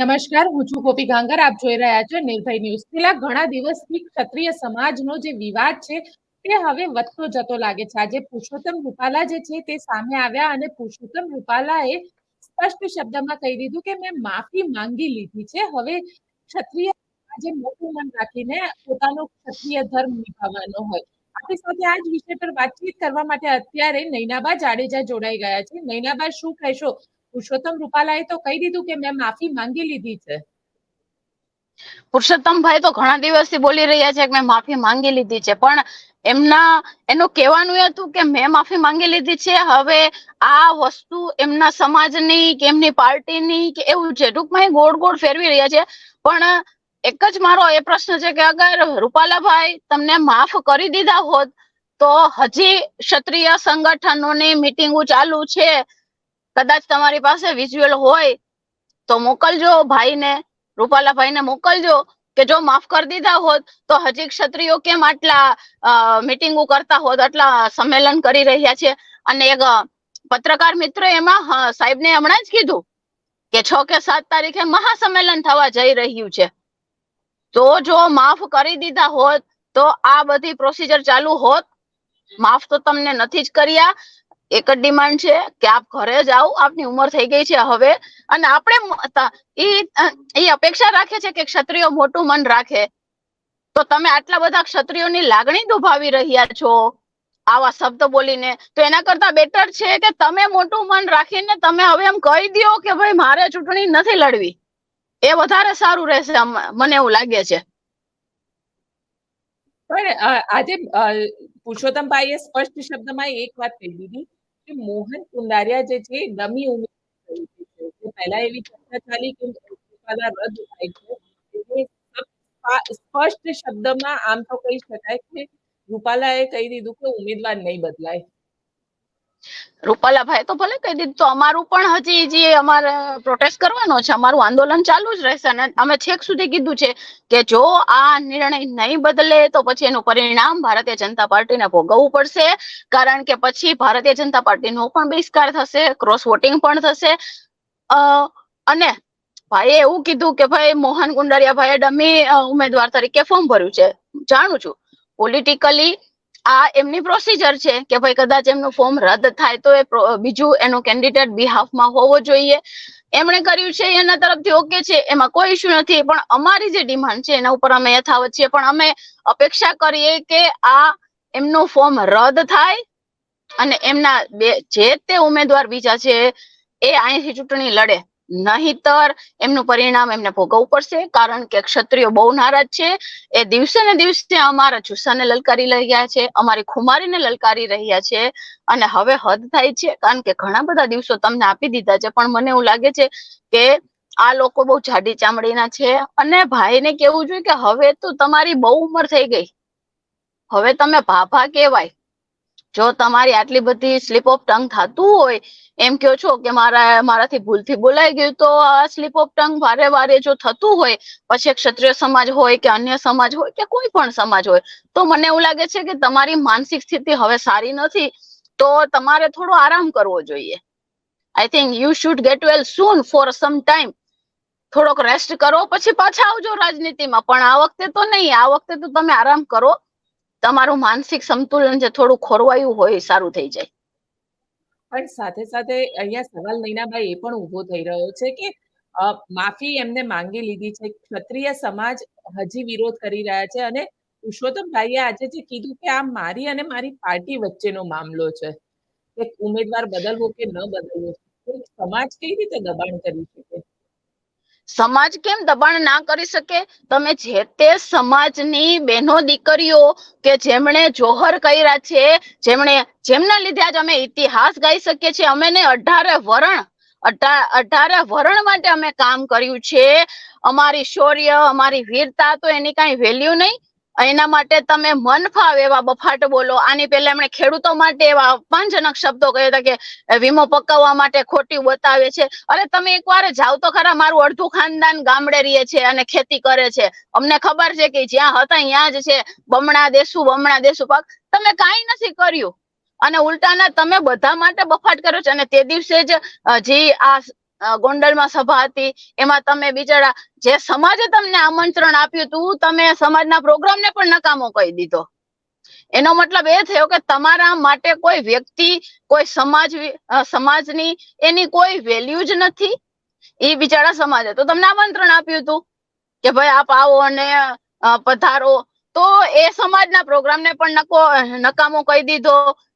નમસ્કાર, હું છું ગોપી ગાંગર. આપ જોઈ રહ્યા છો નિર્ભય ન્યૂઝ. છેલ્લા ઘણા દિવસથી ક્ષત્રિય સમાજનો જે વિવાદ છે, તે હવે વધતો જતો લાગે છે. આજે પુરુષોત્તમ રૂપાલા જે છે, તે સામે આવ્યા અને પુરુષોત્તમ રૂપાલાએ સ્પષ્ટ શબ્દમાં કહી દીધું કે, મેં માફી માંગી લીધી છે. હવે ક્ષત્રિય આજે મોટું મન રાખીને પોતાનો ક્ષત્રિય ધર્મ નિભાવવાનો હોય. આપણી સાથે આ જ વિષય પર વાતચીત કરવા માટે અત્યારે નૈનાબા જાડેજા જોડાઈ ગયા છે. નૈનાબા, શું કહેશો? પુરુષોત્તમ રૂપાલાએ તો કહી દીધું કે મેં માફી માંગી લીધી છે. પુરુષોત્તમભાઈ તો ઘણા દિવસથી બોલી રહ્યા છે કે મેં માફી માંગી લીધી છે, પણ એમના, એનું કહેવાનું એ હતું કે મેં માફી માંગી લીધી છે, હવે આ વસ્તુ એમના સમાજની કે એમની પાર્ટીની કે એવું છે, ટૂંકમાં ગોળ ગોળ ફેરવી રહ્યા છે, પણ એક જ મારો એ પ્રશ્ન છે કે અગર રૂપાલાભાઈ તમને માફ કરી દીધા હોત, તો હજી ક્ષત્રિય સંગઠનોની મિટિંગો ચાલુ છે કદાચ તમારી પાસે વિઝ્યુઅલ હોય, તો મોકલજો ભાઈને, રૂપાલા ભાઈને મોકલજો, કે જો માફ કરી દીધા હોત, તો હજી ક્ષત્રિયો કેમ આટલા મિટિંગો કરતા હોત, આટલા સંમેલન કરી રહ્યા છે? અને એક પત્રકાર મિત્ર એમાં સાહેબને હમણાં જ કીધું કે છ કે સાત તારીખે મહાસંમેલન થવા જઈ રહ્યું છે. તો જો માફ કરી દીધા હોત, તો આ બધી પ્રોસિજર ચાલુ હોત. માફ તો તમને નથી જ કર્યા. એક જ ડિમાન્ડ છે કે આપ ઘરે જાઓ આપની ઉંમર થઈ ગઈ છે હવે. અને આપણે એ અપેક્ષા રાખે છે કે ક્ષત્રિયો મોટું મન રાખે. તો તમે આટલા બધા ક્ષત્રિયોની લાગણી દુભાવી રહ્યા છો આવા શબ્દ બોલીને. તો એના કરતા બેટર છે કે તમે મોટું મન રાખીને તમે હવે એમ કહી દો કે ભાઈ મારે ચૂંટણી નથી લડવી. એ વધારે સારું રહેશે મને એવું લાગે છે. પણ આજે પુરુષોત્તમભાઈએ સ્પષ્ટ શબ્દમાં એક વાત કહી દીધી. કે મોહન કુંડારિયા જે છે ડમી ઉમેદવાર પહેલા એવી ચર્ચા ચાલી કે રદ થાય છે. સ્પષ્ટ શબ્દમાં આમ તો કહી શકાય કે રૂપાલાએ કહી દીધું કે ઉમેદવાર નહીં બદલાય. રૂપાલાભાઈ તો ભલે કહી દીધું, તો અમારું પણ હજી જે અમારે પ્રોટેસ્ટ કરવાનો છે, અમારું આંદોલન ચાલુ જ રહેશે અને અમે છેક સુધી કીધું છે કે જો આ નિર્ણય નહીં બદલે તો પછી એનું પરિણામ ભારતીય જનતા પાર્ટીને ભોગવવું પડશે. કારણ કે પછી ભારતીય જનતા પાર્ટીનો પણ બહિષ્કાર થશે ક્રોસ વોટિંગ પણ થશે. અને ભાઈએ એવું કીધું કે ભાઈ, મોહન કુંડારિયા ભાઈએ ડમી ઉમેદવાર તરીકે ફોર્મ ભર્યું છે. જાણું છું. પોલિટિકલી આ એમની પ્રોસિજર છે કે ભાઈ કદાચ એમનું ફોર્મ રદ થાય તો એ બીજું એનો કેન્ડિડેટ બિહાફમાં હોવો જોઈએ. એમણે કર્યું છે, એના તરફથી ઓકે છે, એમાં કોઈ ઇશ્યુ નથી. પણ અમારી જે ડિમાન્ડ છે, એના ઉપર અમે યથાવત છીએ. પણ અમે અપેક્ષા કરીએ કે આ એમનું ફોર્મ રદ થાય અને એમના બે જે તે ઉમેદવાર બીજા છે, એ અહીંથી ચૂંટણી લડે. નહીતર એમનું પરિણામ એમને ભોગવવું પડશે. કારણ કે ક્ષત્રિયો બહુ નારાજ છે. એ દિવસે ને દિવસે અમારા જુસ્સાને લલકારી રહ્યા છે, અમારી ખુમારીને લલકારી રહ્યા છે અને હવે હદ થાય છે. કારણ કે ઘણા બધા દિવસો તમને આપી દીધા છે, પણ મને એવું લાગે છે કે આ લોકો બહુ જાડી ચામડીના છે અને ભાઈને કેવું જોઈએ કે હવે તો તમારી બહુ ઉંમર થઈ ગઈ. હવે તમે ભાભા કહેવાય. જો તમારી આટલી બધી સ્લીપ ઓફ ટંગ થતું હોય, એમ કહો છો કે મારા, મારાથી ભૂલથી બોલાઈ ગયું, તો આ સ્લીપ ઓફ ટંગ વારે વારે જો થતું હોય, પછી ક્ષત્રિય સમાજ હોય કે અન્ય સમાજ હોય કે કોઈ પણ સમાજ હોય, તો મને એવું લાગે છે કે તમારી માનસિક સ્થિતિ હવે સારી નથી, તો તમારે થોડો આરામ કરવો જોઈએ. I think you should get well soon for some time થોડોક રેસ્ટ કરો, પછી પાછા આવજો રાજનીતિમાં, પણ આ વખતે તો નહીં, આ વખતે તો તમે આરામ કરો. તમારું માનસિક સંતુલન જે થોડું ખોરવાયું હોય સારું થઈ જાય. પણ સાથે સાથે અહીંયા સવાલ નૈનાભાઈ એ પણ ઊભો થઈ રહ્યો છે કે માફી એમને માંગી લીધી છે. ક્ષત્રિય સમાજ હજી વિરોધ કરી રહ્યા છે અને પુરુષોત્તમભાઈએ આજે જે કીધું કે આ મારી અને મારી પાર્ટી વચ્ચેનો મામલો છે. કે ઉમેદવાર બદલવો કે ન બદલવો સમાજ કઈ રીતે દબાણ કરી શકે? સમાજ કેમ દબાણ ના કરી શકે? તમે જે તે સમાજની બહેનો દીકરીઓ કે જેમણે જોહર કર્યા છે, જેમણે, જેમના લીધે આજ અમે ઇતિહાસ ગાઈ શકીએ છીએ, અમે ને અઢારે વરણ અઢારે વરણ માટે અમે કામ કર્યું છે. અમારી શૌર્ય, અમારી વીરતા તો એની કાંઈ વેલ્યુ નહીં. એના માટે તમે મન ફાવે એવા બફાટ બોલો. આની પહેલા એમણે ખેડૂતો માટે એવા અપમાનજનક શબ્દો કહ્યા હતા કે વીમો પકવવા માટે ખોટી બતાવે છે. અરે તમે એકવાર જાવ તો ખરા મારું અડધું ખાનદાન ગામડે રહીએ છે અને ખેતી કરે છે. અમને ખબર છે કે જ્યાં હતા ત્યાં જ છે. બમણા દેશું બમણા દેશું પાક તમે કાંઈ નથી કર્યું. અને ઉલટાના તમે બધા માટે બફાટ કર્યો છે. અને તે દિવસે જ જે આ ગોંડલમાં સભા હતી. એમાં તમે બિચારા જે સમાજે તમને આમંત્રણ આપ્યું હતું તમે સમાજના પ્રોગ્રામને પણ નકામો કહી દીધો. એનો મતલબ એ થયો કે તમારા માટે કોઈ વ્યક્તિ, કોઈ સમાજ સમાજની એની કોઈ વેલ્યુ જ નથી. એ બિચારા સમાજે. તો તમને આમંત્રણ આપ્યું હતું કે ભાઈ આપ આવો અને પધારો. તો એ સમાજના પ્રોગ્રામને પણ નકો, નકામો કહી દીધો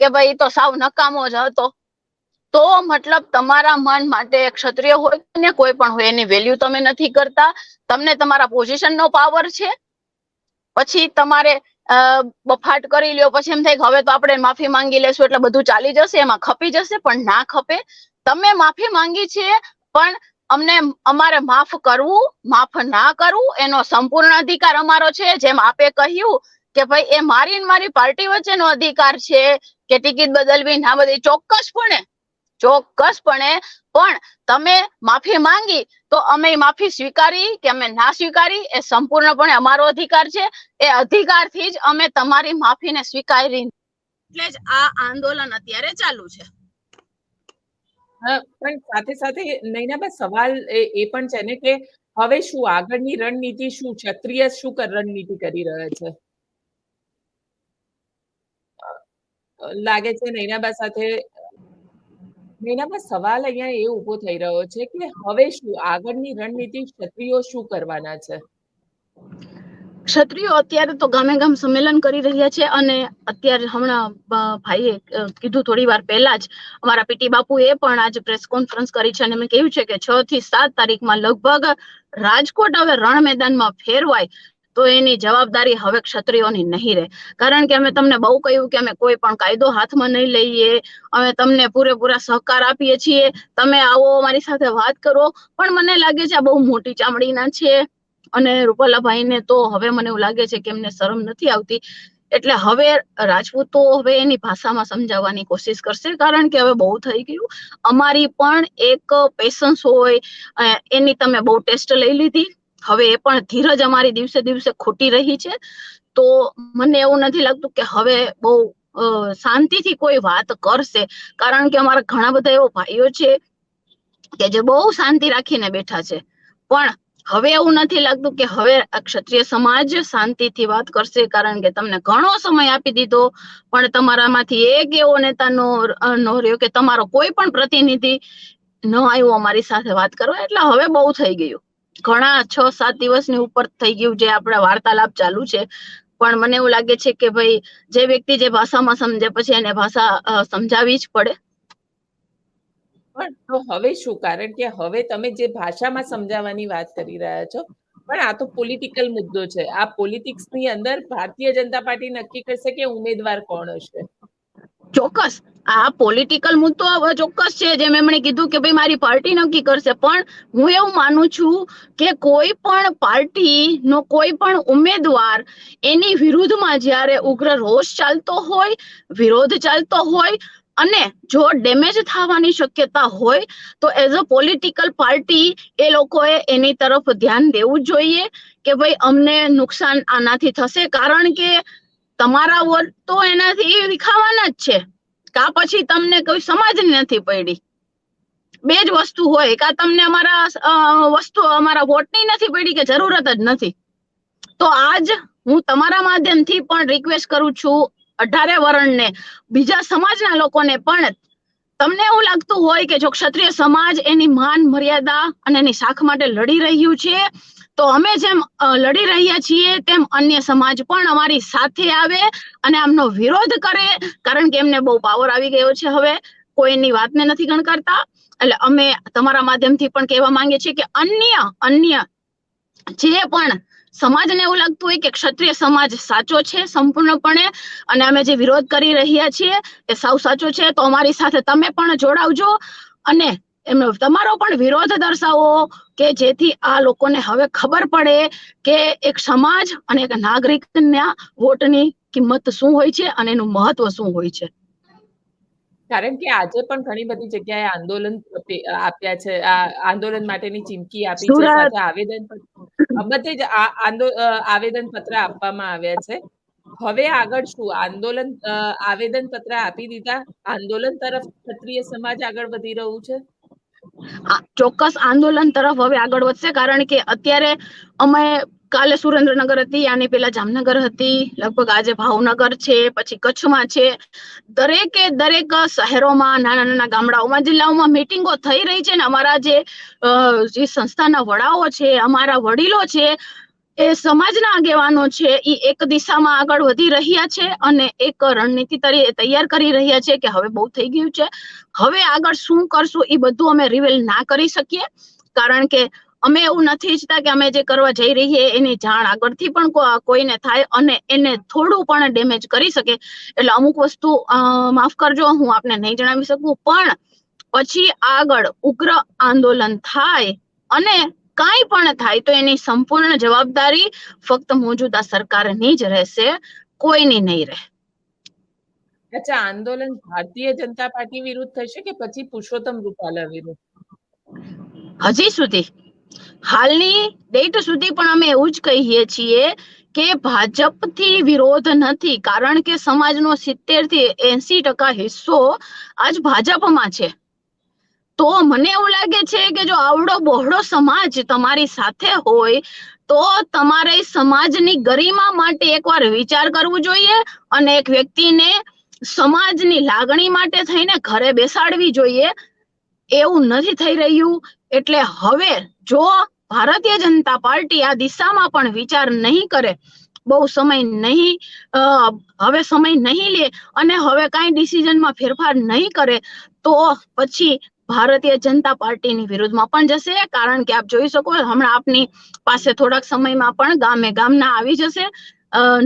કે ભાઈ તો સાવ નકામો જ હતો. તો મતલબ તમારા મન માટે ક્ષત્રિય હોય ને કોઈ પણ હોય, એની વેલ્યુ તમે નથી કરતા. તમને તમારા પોઝિશન નો પાવર છે. પછી તમારે બફાટ કરી લ્યો. પછી એમ થાય હવે તો આપણે માફી માંગી લેશું એટલે બધું ચાલી જશે, એમાં ખપી જશે, પણ ના ખપે. તમે માફી માંગી છે, પણ અમને, અમારે માફ કરવું, માફ ના કરવું, એનો સંપૂર્ણ અધિકાર અમારો છે. જેમ આપે કહ્યું કે ભાઈ, એ મારી મારી પાર્ટી વચ્ચેનો અધિકાર છે, કે ટિકિટ બદલવી ના બદલવી ચોક્કસપણે ચોક્કસપણે, પણ તમે માફી માંગી, તો અમે માફી સ્વીકારી કે અમે ના સ્વીકારી, એ સંપૂર્ણપણે અમારો અધિકાર છે. એ અધિકારથી જ અમે તમારી માફીને સ્વીકારી. એટલે જ આ આંદોલન અત્યારે ચાલુ છે. પણ સાથે સાથે નૈનાબા સવાલ એ એ પણ છે ને કે હવે શું આગળની રણનીતિ શું? ક્ષત્રિય શું કર- રણનીતિ કરી રહ્યા છે? લાગે છે નૈનાબા સાથે નૈનાબા સવાલ અહીંયા એ ઊભો થઈ રહ્યો છે કે હવે શું આગળની રણનીતિ ક્ષત્રિયો શું કરવાના છે? ક્ષત્રિયો અત્યારે તો ગામે ગામ સંમેલન કરી રહ્યા છે અને અત્યારે હમણાં ભાઈએ કીધું થોડી વાર પહેલા જ અમારા પીટી બાપુએ પણ આજે પ્રેસ કોન્ફરન્સ કરી છે અને મેં કહ્યું છે કે છ થી સાત તારીખમાં લગભગ રાજકોટ હવે રણ મેદાનમાં ફેરવાય તો એની જવાબદારી હવે ક્ષત્રિયોની નહીં રહે. કારણ કે અમે તમને બહુ કહ્યું કે અમે કોઈ પણ કાયદો હાથમાં નહીં લઈએ. અમે તમને પૂરેપૂરા સહકાર આપીએ છીએ. તમે આવો, અમારી સાથે વાત કરો. પણ મને લાગે છે આ બહુ મોટી ચામડીના છે. અને રૂપાલાભાઈને તો હવે મને એવું લાગે છે કે એમને શરમ નથી આવતી. એટલે હવે રાજપૂતો હવે એની ભાષામાં સમજાવવાની કોશિશ કરશે. કારણ કે હવે બહુ થઈ ગયું. અમારી પણ એક પેશન્સ હોય. એની તમે બહુ ટેસ્ટ લઈ લીધી. હવે એ પણ ધીરજ અમારી દિવસે દિવસે ખોટી રહી છે. તો મને એવું નથી લાગતું કે હવે બહુ શાંતિથી કોઈ વાત કરશે. કારણ કે અમારા ઘણા બધા એવો ભાઈઓ છે કે જે બહુ શાંતિ રાખીને બેઠા છે. પણ હવે એવું નથી લાગતું કે હવે ક્ષત્રિય સમાજ શાંતિથી વાત કરશે કારણ કે તમને ઘણો સમય આપી દીધો. પણ તમારામાંથી એક એવો નેતા નો રહ્યો કે તમારો કોઈ પણ પ્રતિનિધિ ન આવ્યો અમારી સાથે વાત કરવા. એટલે હવે બહુ થઈ ગયું. ઘણા છ, સાત દિવસની ઉપર થઈ ગયું જે આપણા વાર્તાલાપ ચાલુ છે. પણ મને એવું લાગે છે કે ભાઈ જે વ્યક્તિ જે ભાષામાં સમજે પછી એને ભાષા સમજાવી જ પડે. પણ તો હવે શું? કારણ કે હવે તમે જે ભાષામાં સમજાવવાની વાત કરી રહ્યા છો, પણ આ તો પોલિટિકલ મુદ્દો છે. આ પોલિટિક્સની અંદર ભારતીય જનતા પાર્ટી નક્કી કરશે કે ઉમેદવાર કોણ હશે? ચોક્કસ. આ પોલિટિકલ મુદ્દો ચોક્કસ છે, જેમ એમણે કીધું કે ભાઈ, મારી પાર્ટી નક્કી કરશે. પણ હું એવું માનું છું કે કોઈ પણ પાર્ટી નો કોઈ પણ ઉમેદવાર એની વિરુદ્ધમાં જ્યારે ઉગ્ર રોષ ચાલતો હોય, વિરોધ ચાલતો હોય અને જો ડેમેજ થવાની શક્યતા હોય, તો એઝ અ પોલિટિકલ પાર્ટી એ લોકોએ એની તરફ ધ્યાન દેવું જોઈએ કે ભાઈ, અમને નુકસાન આનાથી થશે. કારણ કે તમારા વોટ તો એનાથી વિખાવાના જ છે. કા પછી તમને કોઈ સમાજ નથી પડી. બે જ વસ્તુ હોય. કા તમને અમારા વસ્તુ, અમારા વોટની નથી પડી કે જરૂરત જ નથી. તો આજ હું તમારા માધ્યમથી પણ રિક્વેસ્ટ કરું છું અઢારે વર્ણને. બીજા સમાજના લોકોને પણ તમને એવું લાગતું હોય કે જો ક્ષત્રિય સમાજ એની માન મર્યાદા અને એની શાખ માટે લડી રહ્યું છે તો અમે જેમ લડી રહ્યા છીએ, તેમ અન્ય સમાજ પણ અમારી સાથે આવે અને આમનો વિરોધ કરે, કારણ કે એમને બહુ પાવર આવી ગયો છે હવે. કોઈની વાતને નથી ગણકારતા. એટલે અમે તમારા માધ્યમથી પણ કહેવા માંગીએ છીએ કે અન્ય અન્ય જે પણ સમાજને એવું લાગતું હોય કે ક્ષત્રિય સમાજ સાચો છે સંપૂર્ણપણે અને અમે જે વિરોધ કરી રહ્યા છીએ એ સાવ સાચો છે, તો અમારી સાથે તમે પણ જોડાવજો. અને એમનો તમારો પણ વિરોધ દર્શાવો કે જેથી આ લોકોને હવે ખબર પડે કે એક સમાજ અને એક નાગરિકના વોટની કિંમત શું હોય છે અને એનું મહત્વ શું હોય છે. કારણ કે આજે પણ ઘણી બધી જગ્યાએ આંદોલન આપ્યા છે. આ આંદોલન માટેની ચીમકી આપી છે. સાથે આવેદન બધે જ આવેદન પત્ર આપવામાં આવ્યા છે. હવે આગળ શું? આંદોલન આવેદન પત્ર આપી દીધા. આંદોલન તરફ ક્ષત્રિય સમાજ આગળ વધી રહ્યું છે. ચોક્કસ આંદોલન તરફ હવે આગળ વધશે, કારણ કે અત્યારે અમે કાલે સુરેન્દ્રનગર હતી, આની પેલા જામનગર હતી, લગભગ આજે ભાવનગર છે, પછી કચ્છમાં છે. દરેકે દરેક શહેરોમાં, નાના નાના ગામડાઓમાં, જિલ્લાઓમાં મિટિંગો થઈ રહી છે ને અમારા જે સંસ્થાના વડાઓ છે, અમારા વડીલો છે એ સમાજના આગેવાનો છે એ એક દિશામાં આગળ વધી રહ્યા છે અને એક રણનીતિ તરીકે તૈયાર કરી રહ્યા છે કે હવે બહુ થઈ ગયું છે. હવે આગળ શું કરશું એ બધું અમે રિવેલ ના કરી શકીએ. કારણ કે અમે એવું નથી ઈચ્છતા કે અમે જે કરવા જઈ રહીએ એની જાણ આગળથી પણ કોઈને થાય અને એને થોડું પણ ડેમેજ કરી શકે. એટલે અમુક વસ્તુ માફ કરજો, હું આપને નહીં જણાવી શકું. પણ પછી આગળ ઉગ્ર આંદોલન થાય અને કાંઈ પણ થાય તો એની સંપૂર્ણ જવાબદારી ફક્ત મોજૂદા સરકારની જ રહેશે કોઈની નહીં રહે. અચ્છા આંદોલન ભારતીય જનતા પાર્ટી વિરુદ્ધ થશે કે પછી પુરુષોત્તમ રૂપાલા વિરુદ્ધ? હજી સુધી. હાલની ડેટ સુધી પણ અમે એવું જ કહીએ છીએ કે ભાજપથી વિરોધ નથી કારણ કે સમાજનો સિત્તેરથી એસી ટકા હિસ્સો આજ ભાજપમાં છે. તો મને એવું લાગે છે કે જો આવડો બહોળો સમાજ તમારી સાથે હોય, તો તમારે સમાજની ગરિમા માટે એકવાર વિચાર કરવું જોઈએ અને એક વ્યક્તિને સમાજની લાગણી માટે થઈને ઘરે બેસાડવી જોઈએ. એવું નથી થઈ રહ્યું. એટલે હવે જો ભારતીય જનતા પાર્ટી આ દિશામાં પણ વિચાર નહીં કરે, બહુ સમય નહીં હવે સમય નહીં લે અને હવે કાંઈ ડિસિઝનમાં ફેરફાર નહીં કરે, તો પછી ભારતીય જનતા પાર્ટીની વિરુદ્ધમાં પણ જશે કારણ કે આપ જોઈ શકો હમણાં આપની પાસે થોડાક સમયમાં પણ ગામે ગામના આવી જશે.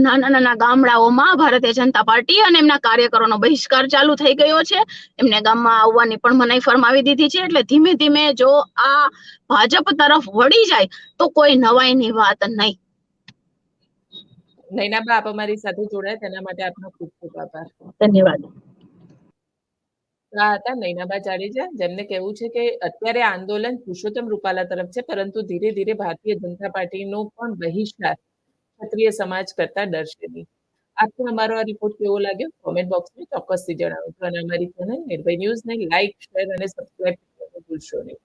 નાના નાના ગામડાઓમાં ભારતીય જનતા પાર્ટી અને એમના કાર્યકરોનો બહિષ્કાર ચાલુ થઈ ગયો છે. એમને ગામમાં આવવાની પણ મનાઈ ફરમાવી દીધી છે એટલે ધીમે ધીમે જો આ ભાજપ તરફ વળી જાય તો કોઈ નવાઈની વાત નહીં. નૈનાબા આપ અમારી સાથે જોડાયા તેના માટે આપનો ખૂબ ખૂબ આભાર. ધન્યવાદ. આ હતા, નૈનાબા જાડેજા, જેમને કહેવું છે કે અત્યારે આંદોલન પુરુષોત્તમ રૂપાલા તરફ છે, પરંતુ ધીરે ધીરે ભારતીય જનતા પાર્ટીનો પણ બહિષ્કાર ક્ષત્રિય સમાજ કરતા ડરશે નહીં. આપને અમારો આ રિપોર્ટ કેવો લાગ્યો? કોમેન્ટ બોક્સમાં ચોક્કસથી જણાવજો અને અમારી ચેનલ નિર્ભય ન્યૂઝને લાઈક શેર અને સબસ્ક્રાઇબ કરવાનું ભૂલશો નહીં.